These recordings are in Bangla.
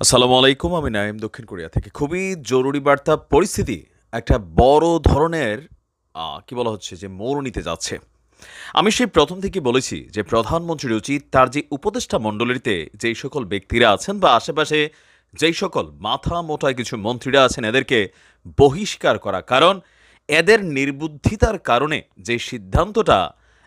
আসসালামু আলাইকুম, আমি নাইম দক্ষিণ কোরিয়া থেকে। খুবই জরুরি বার্তা, পরিস্থিতি একটা বড় ধরনের কি বলা হচ্ছে যে, মোড় নিতে যাচ্ছে। আমি সেই প্রথম থেকে বলেছি যে, প্রধানমন্ত্রীর উচিত তার যে উপদেষ্টা মণ্ডলীতে যেই সকল ব্যক্তিরা আছেন বা আশেপাশে যেই সকল মাথা মোটায় কিছু মন্ত্রীরা আছেন, এদেরকে বহিষ্কার করা। কারণ এদের নির্বুদ্ধিতার কারণে যে সিদ্ধান্তটা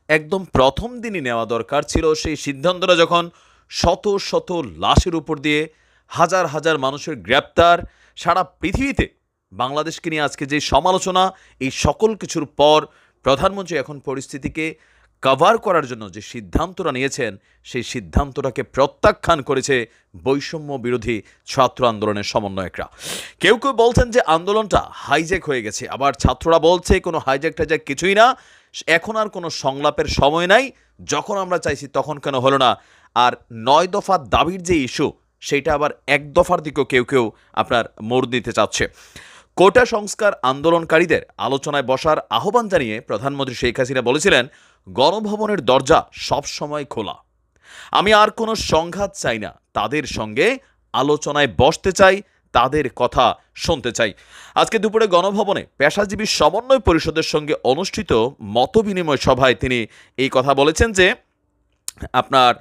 একদম প্রথম দিনই নেওয়া দরকার ছিল, সেই সিদ্ধান্তটা যখন শত শত লাশের উপর দিয়ে হাজার হাজার মানুষের গ্রেপ্তার। সারা পৃথিবীতে বাংলাদেশকে নিয়ে আজকে যে সমালোচনা, এই সকল কিছুর পর প্রধানমন্ত্রী এখন পরিস্থিতিকে কভার করার জন্য যে সিদ্ধান্তটা নিয়েছেন, সেই সিদ্ধান্তটাকে প্রত্যাখ্যান করেছে বৈষম্য বিরোধী ছাত্র আন্দোলনের সমন্বয়করা। কেউ কেউ বলছেন যে আন্দোলনটা হাইজ্যাক হয়ে গেছে, আবার ছাত্ররা বলছে কোনো হাইজ্যাক টাইজ্যাক কিছুই না। এখন আর কোনো সংলাপের সময় নাই। যখন আমরা চাইছি তখন কেন হলো না? আর নয় দফা দাবির যে ইস্যু সেইটা আবার এক দফার দিকেও কেউ কেউ আপনার মোড় দিতে চাচ্ছে। কোটা সংস্কার আন্দোলনকারীদের আলোচনায় বসার আহ্বান জানিয়ে প্রধানমন্ত্রী শেখ হাসিনা বলেছিলেন, গণভবনের দরজা সবসময় খোলা। আমি আর কোনো সংঘাত চাই না। তাদের সঙ্গে আলোচনায় বসতে চাই, তাদের কথা শুনতে চাই। আজকে দুপুরে গণভবনে পেশাজীবী সমন্বয় পরিষদের সঙ্গে অনুষ্ঠিত মতবিনিময় সভায় তিনি এই কথা বলেছেন যে, আপনার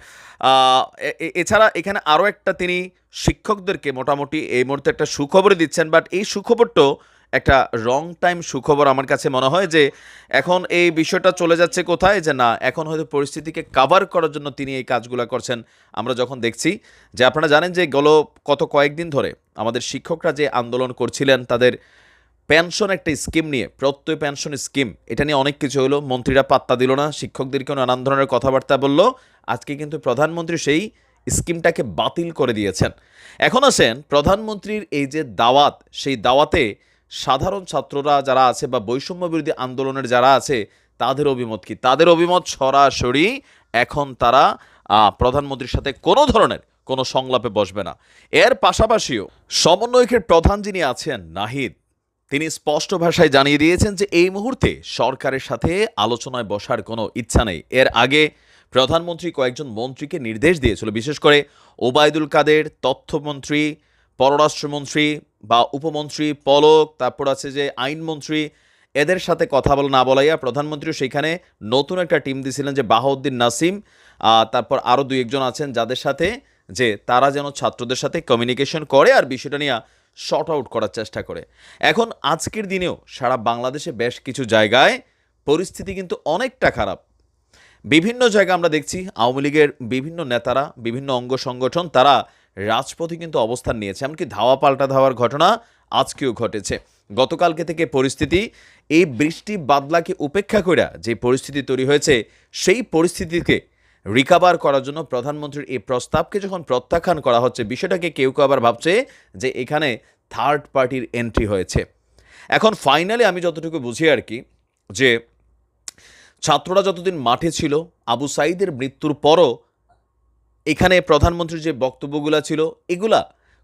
এছাড়া এখানে আরও একটা তিনি শিক্ষকদেরকে মোটামুটি এই মুহূর্তে একটা সুখবর দিচ্ছেন বাট এই সুখবরটাও একটা রং টাইম সুখবর আমার কাছে মনে হয় যে এখন এই বিষয়টা চলে যাচ্ছে কোথায় যে না, এখন হয়তো পরিস্থিতিকে কাভার করার জন্য তিনি এই কাজগুলো করছেন। আমরা যখন দেখছি যে আপনারা জানেন যে গত কত কয়েকদিন ধরে আমাদের শিক্ষকরা যে আন্দোলন করছিলেন, তাদের পেনশন একটা স্কিম নিয়ে, প্রত্যয় পেনশন স্কিম, এটা নিয়ে অনেক কিছু হলো। মন্ত্রীরা পাত্তা দিল না, শিক্ষকদেরকেও নানান ধরনের কথাবার্তা বলল। আজকে কিন্তু প্রধানমন্ত্রী সেই স্কিমটাকে বাতিল করে দিয়েছেন। এখন আসেন প্রধানমন্ত্রীর এই যে দাওয়াত, সেই দাওয়াতে সাধারণ ছাত্ররা যারা আছে বা বৈষম্য বিরোধী আন্দোলনের যারা আছে, তাদের অভিমত কি? তাদের অভিমত সরাসরি এখন তারা প্রধানমন্ত্রীর সাথে কোনো ধরনের কোনো সংলাপে বসবে না। এর পাশাপাশিও সমন্বয়কের প্রধান যিনি আছেন, নাহিদ তিনি স্পষ্ট ভাষায় জানিয়ে দিয়েছেন যে এই মুহূর্তে সরকারের সাথে আলোচনায় বসার কোনো ইচ্ছা নেই। এর আগে প্রধানমন্ত্রী কয়েকজন মন্ত্রীকে নির্দেশ দিয়েছিল, বিশেষ করে ওবায়দুল কাদের, তথ্যমন্ত্রী, পররাষ্ট্রমন্ত্রী বা উপমন্ত্রী পলক, তারপর আছে যে আইনমন্ত্রী, এদের সাথে কথা বলা না বলাইয়া প্রধানমন্ত্রী সেখানে নতুন একটা টিম দিয়েছিলেন যে বাহাউদ্দিন নাসিম তারপর আরও দুই একজন আছেন যাদের সাথে যে তারা যেন ছাত্রদের সাথে কমিউনিকেশন করে আর বিষয়টা নিয়ে শর্ট আউট করার চেষ্টা করে। এখন আজকের দিনেও সারা বাংলাদেশে বেশ কিছু জায়গায় পরিস্থিতি কিন্তু অনেকটা খারাপ। বিভিন্ন জায়গা আমরা দেখছি, আওয়ামী লীগের বিভিন্ন নেতারা, বিভিন্ন অঙ্গ সংগঠন, তারা রাজপথে কিন্তু অবস্থান নিয়েছে। এমনকি ধাওয়া পাল্টা ধাওয়ার ঘটনা আজকেও ঘটেছে। গতকালকে থেকে পরিস্থিতি, এই বৃষ্টি বাদলাকে উপেক্ষা করে যে পরিস্থিতি তৈরি হয়েছে, সেই পরিস্থিতিকে রিকাভার করার জন্য প্রধানমন্ত্রীর এই প্রস্তাবকে যখন প্রত্যাখ্যান করা হচ্ছে, বিষয়টাকে কেউ কেউ আবার ভাবছে যে এখানে থার্ড পার্টির এন্ট্রি হয়েছে। এখন ফাইনালি আমি যতটুকু বুঝি আর কি, যে ছাত্ররা যতদিন মাঠে ছিল, আবু সাইদের মৃত্যুর পরও এখানে প্রধানমন্ত্রীর যে বক্তব্যগুলো ছিল, এগুলা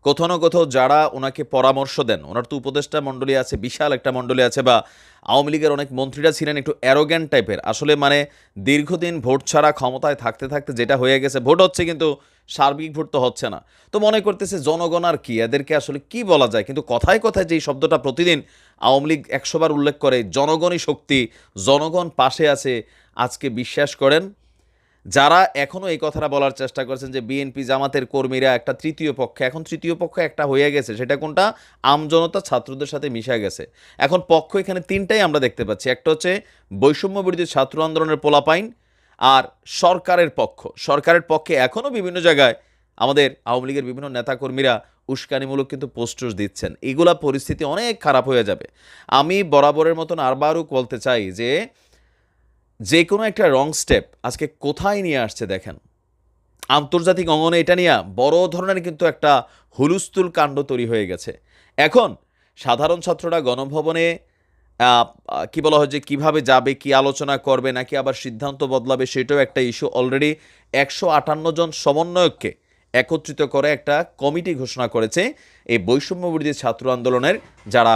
কোথাও না কোথাও যারা ওনাকে পরামর্শ দেন, ওনার তো উপদেষ্টা মণ্ডলী আছে, বিশাল একটা মণ্ডলী আছে বা আওয়ামী লীগের অনেক মন্ত্রীরা ছিলেন একটু অ্যারোগ্যান্ট টাইপের আসলে মানে দীর্ঘদিন ভোট ছাড়া ক্ষমতায় থাকতে থাকতে যেটা হয়ে গেছে, ভোট হচ্ছে কিন্তু সার্বিক ভোট তো হচ্ছে না। তো মনে করতেছে জনগণ আর কি, এদেরকে আসলে কি বলা যায়? কিন্তু কথায় কথায় যে এই শব্দটা প্রতিদিন আওয়ামী লীগ একশোবার উল্লেখ করে, জনগণই শক্তি, জনগণ পাশে আছে, আজকে বিশ্বাস করেন যারা এখনও এই কথাটা বলার চেষ্টা করছেন যে বিএনপি জামাতের কর্মীরা একটা তৃতীয় পক্ষ, এখন তৃতীয় পক্ষ একটা হয়ে গেছে, সেটা কোনটা? আমজনতা ছাত্রদের সাথে মিশে গেছে। এখন পক্ষ এখানে তিনটাই আমরা দেখতে পাচ্ছি। একটা হচ্ছে বৈষম্য বিরোধী ছাত্র আন্দোলনের পোলাপাইন আর সরকারের পক্ষ। সরকারের পক্ষে এখনও বিভিন্ন জায়গায় আমাদের আওয়ামী লীগের বিভিন্ন নেতাকর্মীরা উস্কানিমূলক কিন্তু পোস্টার্স দিচ্ছেন। এগুলা পরিস্থিতি অনেক খারাপ হয়ে যাবে। আমি বরাবরের মতন আরবারও বলতে চাই যে যে কোনো একটা রং স্টেপ আজকে কোথায় নিয়ে আসছে দেখেন। আন্তর্জাতিক অঙ্গনে এটা নিয়ে বড় ধরনের কিন্তু একটা হুলুস্তুল কাণ্ড তৈরি হয়ে গেছে। এখন সাধারণ ছাত্ররা গণভবনে কি বলা হয় যে কীভাবে যাবে, কি আলোচনা করবে, নাকি আবার সিদ্ধান্ত বদলাবে, সেটাও একটা ইস্যু অলরেডি একশো আটান্ন জন সমন্বয়ককে একত্রিত করে একটা কমিটি ঘোষণা করেছে। এই বৈষম্য বিরোধী ছাত্র আন্দোলনের যারা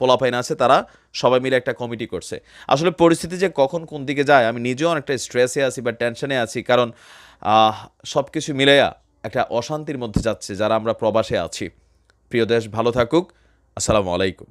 পোলাপাইন আছে, তারা সবাই মিলে একটা কমিটি করছে। আসলে পরিস্থিতি যে কখন কোন দিকে যায়, আমি নিজেও অনেকটা স্ট্রেসে আছি বা টেনশনে আছি, কারণ সব কিছু মিলাইয়া একটা অশান্তির মধ্যে যাচ্ছে যারা আমরা প্রবাসে আছি। প্রিয় দেশ, ভালো থাকুক। আসসালামু আলাইকুম।